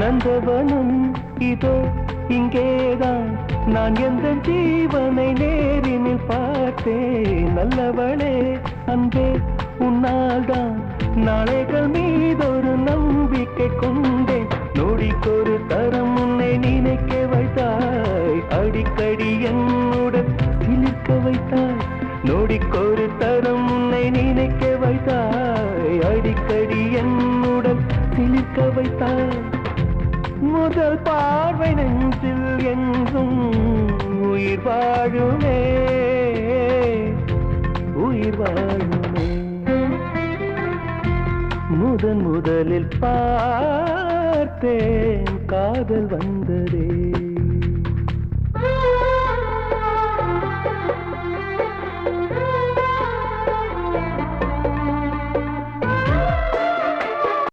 நந்தவனம் இதோ இங்கேதான். நான் எந்த ஜீவனை நேரினில் பார்த்தேன். நல்லவளே அன்பே உன்னால்தான். நாளைகள் மீதொரு நம்பிக்கை கொண்டே நொடிக்கொரு தரம் உன்னை நினைக்க வைத்தாய். அடிக்கடி என்னுடன் சிலிர்க்க வைத்தாய். நொடிக்கொரு தரம் உன்னை நினைக்க வைத்தாய். அடிக்கடி என் முதல் பார்வை நெஞ்சில் என்றும் உயிர் வாழுமே. உயிர் வாழுமே. முதன் முதலில் பார்த்தேன் காதல் வந்ததே.